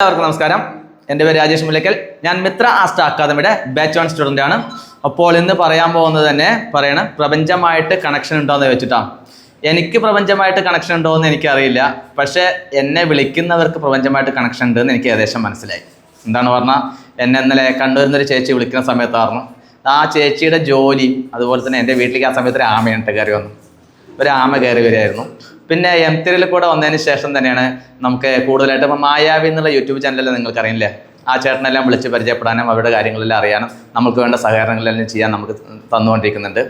എല്ലാവർക്കും നമസ്കാരം. എന്റെ പേര് രാജേഷ് മുല്ലക്കൽ ഞാൻ മിത്ര ആസ്റ്റ അക്കാദമിയുടെ ബാച്ച് വൺ സ്റ്റുഡന്റ് ആണ്. അപ്പോൾ ഇന്ന് പറയാൻ പോകുന്നത് തന്നെ പറയണം പ്രപഞ്ചമായിട്ട് കണക്ഷൻ ഉണ്ടോ എന്ന് വെച്ചിട്ടാണ് എനിക്ക് പ്രപഞ്ചമായിട്ട് കണക്ഷൻ ഉണ്ടോ എന്ന് എനിക്കറിയില്ല. പക്ഷേ എന്നെ വിളിക്കുന്നവർക്ക് പ്രപഞ്ചമായിട്ട് കണക്ഷൻ ഉണ്ട് എന്ന് എനിക്ക് ഏകദേശം മനസ്സിലായി. എന്താണ് പറഞ്ഞാൽ എന്നെ ഇന്നലെ കണ്ടുവരുന്നൊരു ചേച്ചി വിളിക്കുന്ന സമയത്തായിരുന്നു. ആ ചേച്ചിയുടെ ജോലി അതുപോലെ തന്നെ എന്റെ വീട്ടിലേക്ക് ആ സമയത്ത് ഒരു ആമയുണ്ട് കയറി വന്നു. ഒരു ആമ കയറി പിന്നെ എം തിരിയിൽ കൂടെ വന്നതിന് ശേഷം തന്നെയാണ് നമുക്ക് കൂടുതലായിട്ട് ഇപ്പം മായാവി എന്നുള്ള യൂട്യൂബ് ചാനലെല്ലാം നിങ്ങൾക്ക് അറിയില്ലേ ആ ചേട്ടനെല്ലാം വിളിച്ച് പരിചയപ്പെടാനും അവരുടെ കാര്യങ്ങളെല്ലാം അറിയാനും നമുക്ക് വേണ്ട സഹകരണങ്ങളെല്ലാം ചെയ്യാൻ നമുക്ക് തന്നുകൊണ്ടിരിക്കുന്നുണ്ട്.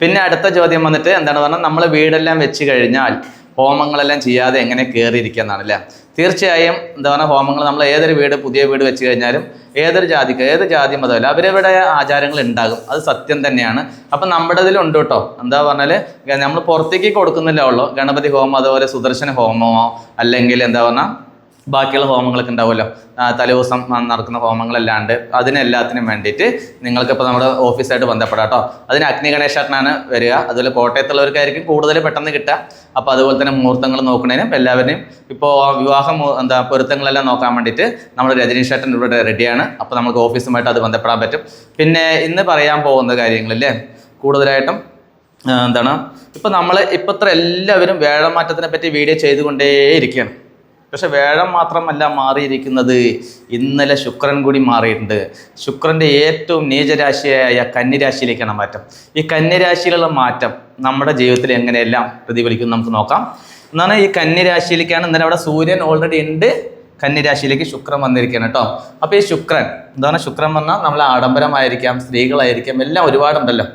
പിന്നെ അടുത്ത ചോദ്യം വന്നിട്ട് എന്താണ് പറഞ്ഞാൽ നമ്മൾ വീടെല്ലാം വെച്ച് കഴിഞ്ഞാൽ ഹോമങ്ങളെല്ലാം ചെയ്യാതെ എങ്ങനെ കയറിയിരിക്കുക എന്നാണ് അല്ലേ തീർച്ചയായും എന്താ പറയുക ഹോമങ്ങൾ നമ്മൾ ഏതൊരു വീട് പുതിയ വീട് വെച്ച് കഴിഞ്ഞാലും ഏതൊരു ജാതിക്ക് ഏത് ജാതി മതമല്ല അവരവരുടെ ആചാരങ്ങൾ ഉണ്ടാകും. അത് സത്യം തന്നെയാണ്. അപ്പം നമ്മുടെ ഇതിലുണ്ട് കേട്ടോ. എന്താ പറഞ്ഞാൽ നമ്മൾ പുറത്തേക്ക് കൊടുക്കുന്നില്ല ഉള്ളൂ. ഗണപതി ഹോമം അതുപോലെ സുദർശന ഹോമമോ അല്ലെങ്കിൽ എന്താ പറഞ്ഞാൽ ബാക്കിയുള്ള ഹോമങ്ങളൊക്കെ ഉണ്ടാവുമല്ലോ. തലേദിവസം നടക്കുന്ന ഹോമങ്ങളല്ലാണ്ട് അതിനെല്ലാത്തിനും വേണ്ടിയിട്ട് നിങ്ങൾക്കിപ്പോൾ നമ്മുടെ ഓഫീസായിട്ട് ബന്ധപ്പെടാം കേട്ടോ. അതിന് അഗ്നി ഗണേശേട്ടനാണ് വരിക. അതുപോലെ കോട്ടയത്തുള്ളവർക്കായിരിക്കും കൂടുതൽ പെട്ടെന്ന് കിട്ടുക. അപ്പോൾ അതുപോലെ തന്നെ മുഹൂർത്തങ്ങൾ നോക്കുന്നതിനും എല്ലാവരെയും ഇപ്പോൾ വിവാഹം എന്താ പൊരുത്തങ്ങളെല്ലാം നോക്കാൻ വേണ്ടിയിട്ട് നമ്മുടെ രജനീഷ് ചേട്ടൻ ഇവിടെ റെഡിയാണ്. അപ്പോൾ നമുക്ക് ഓഫീസുമായിട്ട് അത് ബന്ധപ്പെടാൻ പറ്റും. പിന്നെ ഇന്ന് പറയാൻ പോകുന്ന കാര്യങ്ങളില്ലേ കൂടുതലായിട്ടും എന്താണ് ഇപ്പം നമ്മൾ ഇപ്പം ഇത്ര എല്ലാവരും വേഴമാറ്റത്തിനെ പറ്റി വീഡിയോ ചെയ്തുകൊണ്ടേയിരിക്കുകയാണ്. പക്ഷെ വേഴം മാത്രമല്ല മാറിയിരിക്കുന്നത്. ഇന്നലെ ശുക്രൻ കൂടി മാറിയിട്ടുണ്ട്. ശുക്രന്റെ ഏറ്റവും നീചരാശിയായ കന്നിരാശിയിലേക്കാണ് മാറ്റം. ഈ കന്നിരാശിയിലുള്ള മാറ്റം നമ്മുടെ ജീവിതത്തിൽ എങ്ങനെയെല്ലാം പ്രതിഫലിക്കും നമുക്ക് നോക്കാം. എന്നാണ് ഈ കന്നിരാശിയിലേക്കാണ് ഇന്നലെ അവിടെ സൂര്യൻ ഓൾറെഡി ഉണ്ട്. കന്നിരാശിയിലേക്ക് ശുക്രൻ വന്നിരിക്കുകയാണ് കേട്ടോ. അപ്പോൾ ഈ ശുക്രൻ എന്താണ് ശുക്രൻ വന്നാൽ നമ്മൾ ആഡംബരമായിരിക്കാം സ്ത്രീകളായിരിക്കാം എല്ലാം ഒരുപാടുണ്ടല്ലോ.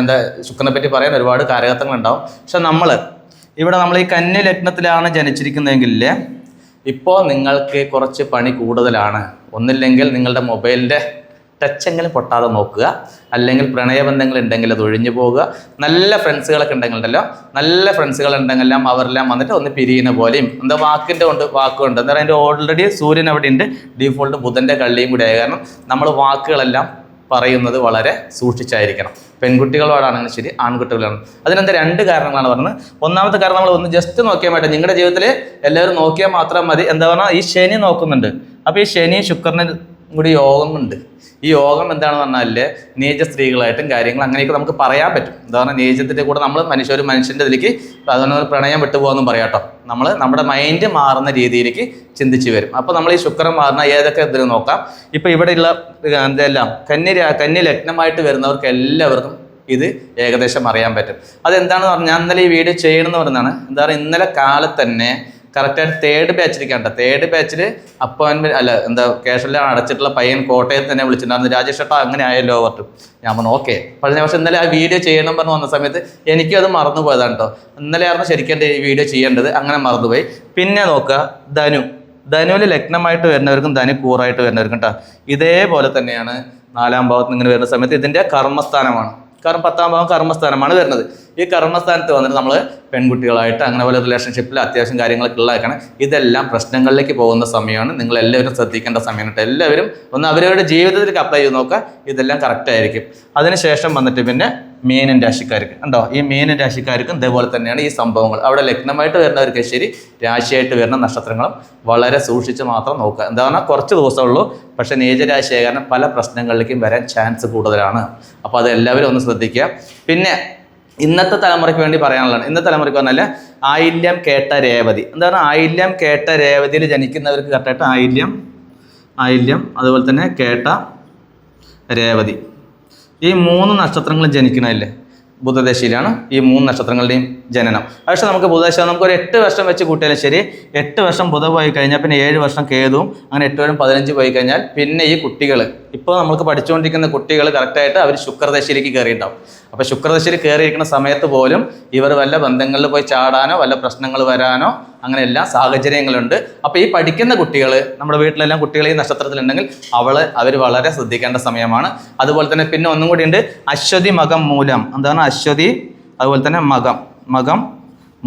എന്താ ശുക്രനെ പറ്റി പറയാൻ ഒരുപാട് കാരകത്വങ്ങളുണ്ടാവും പക്ഷെ നമ്മൾ ഇവിടെ നമ്മൾ ഈ കന്നി ലഗ്നത്തിലാണ് ജനിച്ചിരിക്കുന്നതെങ്കിലേ ഇപ്പോൾ നിങ്ങൾക്ക് കുറച്ച് പണി കൂടുതലാണ്. ഒന്നില്ലെങ്കിൽ നിങ്ങളുടെ മൊബൈലിന്റെ ടച്ചെങ്കിലും പൊട്ടാതെ നോക്കുക. അല്ലെങ്കിൽ പ്രണയബന്ധങ്ങൾ ഉണ്ടെങ്കിൽ അത് ഒഴിഞ്ഞു പോകുക. നല്ല ഫ്രണ്ട്സുകളൊക്കെ ഉണ്ടെങ്കിൽ ഉണ്ടല്ലോ നല്ല ഫ്രണ്ട്സുകൾ ഉണ്ടെങ്കിലും അവരെല്ലാം വന്നിട്ട് ഒന്ന് പിരിയുന്ന പോലെയും. എന്താ വാക്കിന്റെ ഉണ്ട് വാക്കുണ്ട് എന്താ പറയുക അതിന്റെ ഓൾറെഡി സൂര്യൻ അവിടെ ഉണ്ട്. ഡീഫോൾട്ട് ബുധന്റെ കള്ളിയും കൂടി ആയ കാരണം നമ്മൾ വാക്കുകളെല്ലാം പറയുന്നത് വളരെ സൂക്ഷിച്ചായിരിക്കണം. പെൺകുട്ടികളോടാണെങ്കിലും ശരി ആൺകുട്ടികളാണ് അതിനെന്താ രണ്ട് കാരണങ്ങളാണ് പറഞ്ഞത്. ഒന്നാമത്തെ കാരണം നമ്മൾ ഒന്ന് ജസ്റ്റ് നോക്കിയാൽ മതി. നിങ്ങളുടെ ജീവിതത്തിൽ എല്ലാവരും നോക്കിയാൽ മാത്രം മതി. എന്താ പറഞ്ഞാൽ ഈ ശനി നോക്കുന്നുണ്ട്. അപ്പോൾ ഈ ശനി ശുക്രന് കൂടി യോഗമുണ്ട്. ഈ യോഗം എന്താണെന്ന് പറഞ്ഞാൽ നീച സ്ത്രീകളായിട്ടും കാര്യങ്ങൾ അങ്ങനെയൊക്കെ നമുക്ക് പറയാൻ പറ്റും. എന്താ പറഞ്ഞാൽ നീചത്തിന്റെ കൂടെ നമ്മൾ മനുഷ്യ ഒരു മനുഷ്യന്റെ ഇതിലേക്ക് അതുകൊണ്ട് പ്രണയം വിട്ടുപോകാമെന്നും പറയാം കേട്ടോ. നമ്മൾ നമ്മുടെ മൈൻഡ് മാറുന്ന രീതിയിലേക്ക് ചിന്തിച്ച് വരും. അപ്പോൾ നമ്മൾ ഈ ശുക്രം മാറുന്ന ഏതൊക്കെ ഇതിൽ നോക്കാം. ഇപ്പോൾ ഇവിടെയുള്ള എന്തെല്ലാം കന്നി കന്നി ലഗ്നമായിട്ട് വരുന്നവർക്ക് എല്ലാവർക്കും ഇത് ഏകദേശം അറിയാൻ പറ്റും. അതെന്താണെന്ന് പറഞ്ഞാൽ ഞാൻ ഇന്നലെ ഈ വീഡിയോ ചെയ്യണമെന്ന് പറഞ്ഞതാണ് എന്താ പറയുക ഇന്നലെ കാലത്ത് തന്നെ കറക്റ്റായിട്ട് തേർഡ് ബാച്ചിലേക്കാണ് തേർഡ് ബാച്ചിൽ അപ്പോയിൻമെന്റ് അല്ല എന്താ ക്യാഷെല്ലാം അടച്ചിട്ടുള്ള പയ്യൻ കോട്ടയത്ത് തന്നെ വിളിച്ചിട്ടുണ്ടായിരുന്നു. രാജേഷ് ഏട്ടാ അങ്ങനെ ആയല്ലോ പറഞ്ഞു ഞാൻ പറഞ്ഞു ഓക്കെ. പറഞ്ഞ പക്ഷേ ഇന്നലെ ആ വീഡിയോ ചെയ്യണം പറഞ്ഞ് വന്ന സമയത്ത് എനിക്കും അത് മറന്നു പോയതാണ് കേട്ടോ ഇന്നലെ ആയിരുന്നു ശരിക്കും ഈ വീഡിയോ ചെയ്യേണ്ടത്. അങ്ങനെ മറന്നുപോയി. പിന്നെ നോക്കുക ധനു. ധനുവിൽ ലഗ്നമായിട്ട് വരുന്നവർക്കും ധനു കൂറായിട്ട് വരുന്നവർക്കും കേട്ടോ ഇതേപോലെ തന്നെയാണ് നാലാം ഭാവത്ത് ഇങ്ങനെ വരുന്ന സമയത്ത് ഇതിന്റെ കർമ്മസ്ഥാനമാണ്. കാരണം പത്താം ഭാവം കർമ്മസ്ഥാനമാണ് വരുന്നത്. ഈ കർമ്മസ്ഥാനത്ത് വന്നിട്ട് നമ്മൾ പെൺകുട്ടികളായിട്ട് അങ്ങനെ പോലെ റിലേഷൻഷിപ്പിൽ അത്യാവശ്യം കാര്യങ്ങളൊക്കെ ഉള്ളതാക്കണം ഇതെല്ലാം പ്രശ്നങ്ങളിലേക്ക് പോകുന്ന സമയമാണ്. നിങ്ങൾ എല്ലാവരും ശ്രദ്ധിക്കേണ്ട സമയമാണ് എല്ലാവരും ഒന്ന് അവരവരുടെ ജീവിതത്തിലേക്ക് അപ്ലൈ ചെയ്ത് നോക്കുക. ഇതെല്ലാം കറക്റ്റ് ആയിരിക്കും. അതിനുശേഷം വന്നിട്ട് പിന്നെ മീനൻ രാശിക്കാർക്ക്. ഉണ്ടോ ഈ മീനൻ രാശിക്കാർക്കും ഇതേപോലെ തന്നെയാണ് ഈ സംഭവങ്ങൾ. അവിടെ ലഗ്നമായിട്ട് വരുന്നവർക്ക് ശരി രാശിയായിട്ട് വരുന്ന നക്ഷത്രങ്ങളും വളരെ സൂക്ഷിച്ച് മാത്രം നോക്കുക. എന്താണ് കുറച്ച് ദിവസമുള്ളൂ പക്ഷേ നീചരാശിയായ കാരണം പല പ്രശ്നങ്ങളിലേക്കും വരാൻ ചാൻസ് കൂടുതലാണ്. അപ്പോൾ അത് എല്ലാവരും ഒന്ന് ശ്രദ്ധിക്കുക. പിന്നെ ഇന്നത്തെ തലമുറയ്ക്ക് വേണ്ടി പറയാനുള്ളതാണ്. ഇന്നത്തെ തലമുറയ്ക്ക് പറഞ്ഞാൽ ആയില്യം കേട്ട രേവതി. എന്താണ് ആയില്യം കേട്ട രേവതിയിൽ ജനിക്കുന്നവർക്ക് കറക്റ്റായിട്ട് ആയില്യം ആയില്യം അതുപോലെ തന്നെ കേട്ട രേവതി. ഈ മൂന്ന് നക്ഷത്രങ്ങളും ജനിക്കണമല്ലേ ബുധദശയിലാണ് ഈ മൂന്ന് നക്ഷത്രങ്ങളുടെയും ജനനം. പക്ഷേ നമുക്ക് ബുധദശ നമുക്ക് ഒരു എട്ട് വർഷം വെച്ച് കൂട്ടിയാലും ശരി എട്ട് വർഷം ബുധ പോയി കഴിഞ്ഞാൽ പിന്നെ ഏഴ് വർഷം കേതുവും അങ്ങനെ എട്ട് വർഷം പതിനഞ്ച് പോയി കഴിഞ്ഞാൽ പിന്നെ ഈ കുട്ടികൾ ഇപ്പോൾ നമുക്ക് പഠിച്ചുകൊണ്ടിരിക്കുന്ന കുട്ടികൾ കറക്റ്റായിട്ട് അവർ ശുക്രദശയിലേക്ക് കയറിയിട്ടുണ്ടാവും. അപ്പോൾ ശുക്രദശയിൽ കയറിയിരിക്കുന്ന സമയത്ത് പോലും ഇവർ വല്ല ബന്ധങ്ങളിൽ പോയി ചാടാനോ വല്ല പ്രശ്നങ്ങൾ വരാനോ അങ്ങനെ എല്ലാ സാഹചര്യങ്ങളുണ്ട്. അപ്പോൾ ഈ പഠിക്കുന്ന കുട്ടികൾ നമ്മുടെ വീട്ടിലെല്ലാം കുട്ടികൾ ഈ നക്ഷത്രത്തിലുണ്ടെങ്കിൽ അവൾ അവർ വളരെ ശ്രദ്ധിക്കേണ്ട സമയമാണ്. അതുപോലെ തന്നെ പിന്നെ ഒന്നും കൂടി ഉണ്ട് അശ്വതി മകം മൂലം. എന്താണ് അശ്വതി? അതുപോലെ തന്നെ മകം. മകം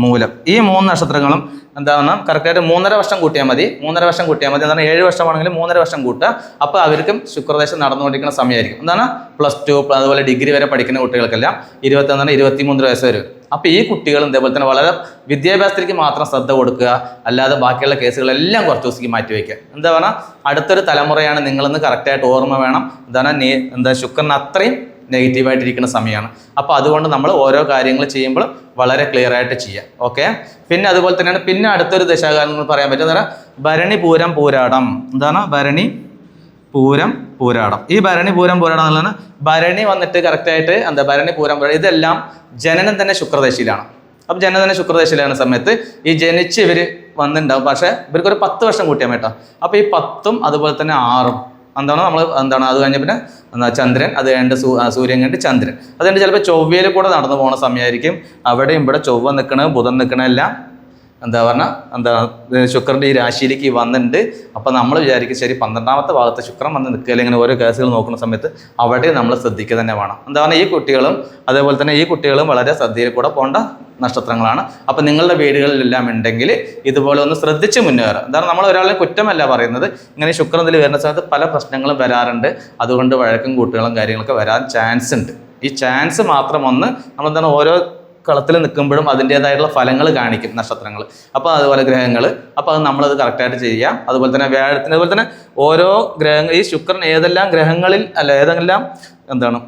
മൂലം. ഈ മൂന്ന് നക്ഷത്രങ്ങളും എന്താണ് കറക്റ്റായിട്ട് മൂന്നര വർഷം കൂട്ടിയാൽ മതി. മൂന്നര വർഷം കൂട്ടിയാൽ മതി. എന്താണ് ഏഴ് വർഷമാണെങ്കിൽ മൂന്നര വർഷം കൂട്ടുക. അപ്പോൾ അവർക്കും ശുക്രദേശം നടന്നുകൊണ്ടിരിക്കുന്ന സമയമായിരിക്കും. എന്താണ്? പ്ലസ് ടു അതുപോലെ ഡിഗ്രി വരെ പഠിക്കുന്ന കുട്ടികൾക്കെല്ലാം ഇരുപത്തൊന്നാണ് ഇരുപത്തിമൂന്ന് വയസ്സ് വരും. അപ്പോൾ ഈ കുട്ടികൾ ഇതേപോലെ തന്നെ വളരെ വിദ്യാഭ്യാസത്തിലേക്ക് മാത്രം ശ്രദ്ധ കൊടുക്കുക. അല്ലാതെ ബാക്കിയുള്ള കേസുകളെല്ലാം കുറച്ച് ദിവസത്തേക്ക് മാറ്റി വയ്ക്കുക. എന്താ പറഞ്ഞാൽ അടുത്തൊരു തലമുറയാണ് നിങ്ങളെന്ന് കറക്റ്റായിട്ട് ഓർമ്മ വേണം. എന്താണ്? എന്താ? ശുക്രൻ അത്രയും നെഗറ്റീവായിട്ടിരിക്കുന്ന സമയമാണ്. അപ്പോൾ അതുകൊണ്ട് നമ്മൾ ഓരോ കാര്യങ്ങൾ ചെയ്യുമ്പോൾ വളരെ ക്ലിയർ ആയിട്ട് ചെയ്യാം. ഓക്കെ പിന്നെ അതുപോലെ തന്നെയാണ് പിന്നെ അടുത്തൊരു ദശാകാലം എന്ന് പറയാൻ പറ്റും എന്താ? ഭരണി പൂരം പൂരാടം. എന്താണ്? ഭരണി പൂരം പൂരാടം. ഈ ഭരണി പൂരം പൂരാടം എന്നുള്ളതാണ് ഭരണി വന്നിട്ട് കറക്റ്റായിട്ട് എന്താ? ഭരണി പൂരം പൂരാടം ഇതെല്ലാം ജനനം തന്നെ ശുക്രദശയിലാണ്. അപ്പം ജനനം തന്നെ ശുക്രദശയിലാണ് സമയത്ത്. ഈ ജനിച്ച് ഇവർ വന്നിട്ടുണ്ടാവും. പക്ഷേ ഇവർക്കൊരു പത്ത് വർഷം കൂട്ടിയാൽ കേട്ടോ. അപ്പോൾ ഈ പത്തും അതുപോലെ തന്നെ ആറും. എന്താണ് നമ്മൾ എന്താണ്? അത് കഴിഞ്ഞ പിന്നെ എന്താ ചന്ദ്രൻ അത് സൂ സൂര്യൻ കണ്ട് ചന്ദ്രൻ. അത് കഴിഞ്ഞ് ചിലപ്പോൾ ചൊവ്വയിൽ കൂടെ നടന്നു പോകുന്ന സമയമായിരിക്കും. അവിടെയും ഇവിടെ ചൊവ്വ നിൽക്കണ ബുധൻ നിൽക്കണ എല്ലാം. എന്താ പറഞ്ഞാൽ എന്താ ശുക്രന്റെ ഈ രാശിയിലേക്ക് വന്നിട്ടുണ്ട് അപ്പം നമ്മൾ വിചാരിക്കും ശരി പന്ത്രണ്ടാമത്തെ ഭാഗത്ത് ശുക്രൻ വന്ന് നിൽക്കുക അല്ലെങ്കിൽ ഓരോ കേസുകൾ നോക്കുന്ന സമയത്ത് അവിടെ നമ്മൾ ശ്രദ്ധിക്കുക തന്നെ വേണം. എന്താ പറഞ്ഞാൽ ഈ കുട്ടികളും അതേപോലെ തന്നെ ഈ കുട്ടികളും വളരെ ശ്രദ്ധയിൽ കൂടെ പോകേണ്ട നക്ഷത്രങ്ങളാണ്. അപ്പം നിങ്ങളുടെ വീടുകളിലെല്ലാം ഉണ്ടെങ്കിൽ ഇതുപോലെ ഒന്ന് ശ്രദ്ധിച്ച് മുന്നേറുക. എന്താണ് നമ്മൾ ഒരാളെ കുറ്റമല്ല പറയുന്നത്. ഇങ്ങനെ ശുക്രൻ ഇതിൽ വരുന്ന സമയത്ത് പല പ്രശ്നങ്ങളും വരാറുണ്ട്. അതുകൊണ്ട് വഴക്കും കൂട്ടുകളും കാര്യങ്ങളൊക്കെ വരാൻ ചാൻസ് ഉണ്ട്. ഈ ചാൻസ് മാത്രം ഒന്ന് നമ്മളെന്താണ് ഓരോ കളത്തിൽ നിൽക്കുമ്പോഴും അതിന്റേതായിട്ടുള്ള ഫലങ്ങൾ കാണിക്കും നക്ഷത്രങ്ങൾ. അപ്പോൾ അതുപോലെ ഗ്രഹങ്ങൾ. അപ്പോൾ അത് നമ്മളത് കറക്റ്റായിട്ട് ചെയ്യാം. അതുപോലെ തന്നെ വ്യാഴത്തിന് അതുപോലെ തന്നെ ഓരോ ഗ്രഹങ്ങൾ ഈ ശുക്രൻ ഏതെല്ലാം ഗ്രഹങ്ങളിൽ അല്ല ഏതെല്ലാം എന്താണ്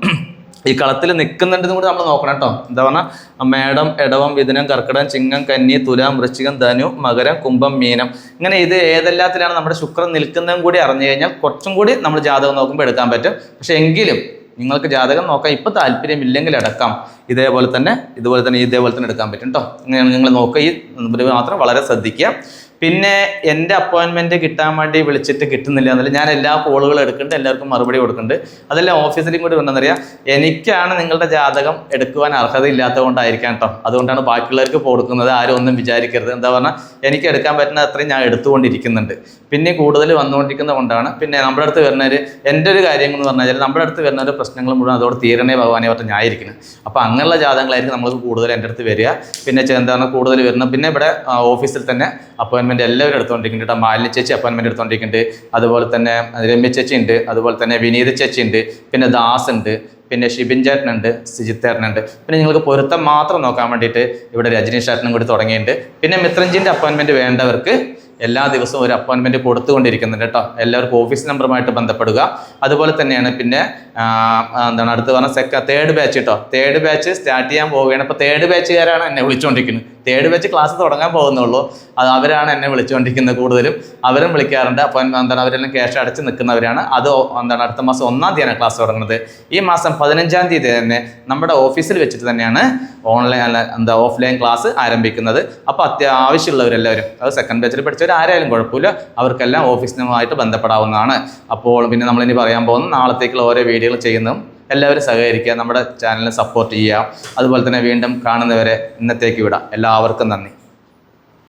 ഈ കളത്തിൽ നിൽക്കുന്നുണ്ടെന്ന് കൂടി നമ്മൾ നോക്കണം കേട്ടോ. എന്താ പറഞ്ഞാൽ മേടം എടവം വിതനം കർക്കിടം ചിങ്ങം കന്നി തുലാം വൃശ്ചികം ധനു മകരം കുംഭം മീനം. ഇങ്ങനെ ഇത് ഏതെല്ലാത്തിലാണ് നമ്മുടെ ശുക്രൻ നിൽക്കുന്നതും കൂടി അറിഞ്ഞു കഴിഞ്ഞാൽ കുറച്ചും കൂടി നമ്മൾ ജാതകം നോക്കുമ്പോൾ എടുക്കാൻ പറ്റും. പക്ഷെ എങ്കിലും നിങ്ങൾക്ക് ജാതകം നോക്കാം ഇപ്പം താല്പര്യമില്ലെങ്കിൽ അടക്കാം ഇതേപോലെ തന്നെ ഇതുപോലെ തന്നെ ഇതേപോലെ തന്നെ എടുക്കാൻ പറ്റും കേട്ടോ. ഇങ്ങനെ നിങ്ങൾ നോക്കുക. ഈ മാത്രം വളരെ ശ്രദ്ധിക്കുക. പിന്നെ എന്റെ അപ്പോയിൻമെന്റ് കിട്ടാൻ വേണ്ടി വിളിച്ചിട്ട് കിട്ടുന്നില്ല എന്നല്ല ഞാൻ എല്ലാ കോളുകളും എടുക്കുന്നുണ്ട് എല്ലാവർക്കും മറുപടി കൊടുക്കുന്നുണ്ട്. അതെല്ലാം ഓഫീസിലും കൂടി ഉണ്ടെന്നറിയാം എനിക്കാണ് നിങ്ങളുടെ ജാതകം എടുക്കുവാൻ അർഹത ഇല്ലാത്തതുകൊണ്ടായിരിക്കാം കേട്ടോ. അതുകൊണ്ടാണ് ബാക്കിയുള്ളവർക്ക് കൊടുക്കുന്നത് ആരും ഒന്നും വിചാരിക്കരുത്. എന്താ പറഞ്ഞാൽ എനിക്ക് എടുക്കാൻ പറ്റുന്ന അത്രയും ഞാൻ എടുത്തുകൊണ്ടിരിക്കുന്നുണ്ട്. പിന്നെ കൂടുതൽ വന്നുകൊണ്ടിരിക്കുന്നത് കൊണ്ടാണ്. പിന്നെ നമ്മുടെ അടുത്ത് വരുന്നവർ എന്റെ ഒരു കാര്യം എന്ന് പറഞ്ഞാൽ നമ്മുടെ അടുത്ത് വരുന്ന ഒരു പ്രശ്നങ്ങൾ മുഴുവൻ അതോട് തീരണേ ഭഗവാനെ പറഞ്ഞ് ഞായിരിക്കുന്നത് അപ്പോൾ അങ്ങനെയുള്ള ജാതകങ്ങളായിരിക്കും നമ്മൾക്ക് കൂടുതൽ എന്റെ അടുത്ത് വരിക. പിന്നെ എന്താണ് കൂടുതൽ വരുന്നത്. പിന്നെ ഇവിടെ ഓഫീസിൽ തന്നെ അപ്പോയിൻമെന്റ് എല്ലാവരും എടുത്തുകൊണ്ടിരിക്കുന്നുണ്ട് കേട്ടോ. മാലിന്യ ചേച്ചി അപ്പോയിൻമെന്റ് എടുത്തുകൊണ്ടിരിക്കുന്നുണ്ട്. അതുപോലെ തന്നെ രമ്യ ചേച്ചി ഉണ്ട് അതുപോലെ തന്നെ വിനീത ചേച്ചി ഉണ്ട് പിന്നെ ദാസ് ഉണ്ട്. പിന്നെ ഷിബിൻ ചേട്ടനുണ്ട് സിജിത്ത് ചേട്ടനുണ്ട്. പിന്നെ നിങ്ങൾക്ക് പൊരുത്തം മാത്രം നോക്കാൻ വേണ്ടിയിട്ട് ഇവിടെ രജനീഷ് ചേട്ടനും കൂടി തുടങ്ങിയിട്ടുണ്ട്. പിന്നെ മിത്രഞ്ജിന്റെ അപ്പോയിൻമെന്റ് വേണ്ടവർക്ക് എല്ലാ ദിവസവും ഒരു അപ്പോയിൻമെന്റ് കൊടുത്തുകൊണ്ടിരിക്കുന്നുണ്ട് കേട്ടോ. എല്ലാവർക്കും ഓഫീസ് നമ്പറുമായിട്ട് ബന്ധപ്പെടുക. അതുപോലെ തന്നെയാണ് പിന്നെ എന്താണ് അടുത്ത് പറഞ്ഞ സെക്ക തേർഡ് ബാച്ച് കേട്ടോ. തേർഡ് ബാച്ച് സ്റ്റാർട്ട് ചെയ്യാൻ പോവുകയാണ്. അപ്പോൾ തേർഡ് ബാച്ചുകാരാണ് എന്നെ വിളിച്ചുകൊണ്ടിരിക്കുന്നത്. തേർഡ് ബാച്ച് ക്ലാസ് തുടങ്ങാൻ പോകുന്നുള്ളൂ. അത് അവരാണ് എന്നെ വിളിച്ചുകൊണ്ടിരിക്കുന്നത് കൂടുതലും. അവരും വിളിക്കാറുണ്ട്. അപ്പോൾ എന്താണ് അവരെല്ലാം ക്യാഷ് അടച്ച് നിൽക്കുന്നവരാണ്. അത് എന്താണ് അടുത്ത മാസം ഒന്നാം തീയതിയാണ് ക്ലാസ് തുടങ്ങുന്നത്. ഈ മാസം പതിനഞ്ചാം തീയതി തന്നെ നമ്മുടെ ഓഫീസിൽ വെച്ചിട്ട് തന്നെയാണ് ഓൺലൈൻ അല്ല എന്താ ഓഫ്ലൈൻ ക്ലാസ് ആരംഭിക്കുന്നത്. അപ്പോൾ അത്യാവശ്യമുള്ളവരെല്ലാവരും അത് സെക്കൻഡ് ബാച്ചിൽ പഠിച്ചവർ ആരായാലും കുഴപ്പമില്ല. അവർക്കെല്ലാം ഓഫീസിനുമായിട്ട് ബന്ധപ്പെടാവുന്നതാണ്. അപ്പോൾ പിന്നെ നമ്മളിനി പറയാൻ പോകുന്ന നാളത്തേക്കുള്ള ഓരോ വീഡിയോകൾ ചെയ്യുന്നതും എല്ലാവരും സഹകരിക്കുക നമ്മുടെ ചാനലിനെ സപ്പോർട്ട് ചെയ്യുക. അതുപോലെ തന്നെ വീണ്ടും കാണുന്നവരെ ഇന്നത്തേക്ക് വിടാം. എല്ലാവർക്കും നന്ദി.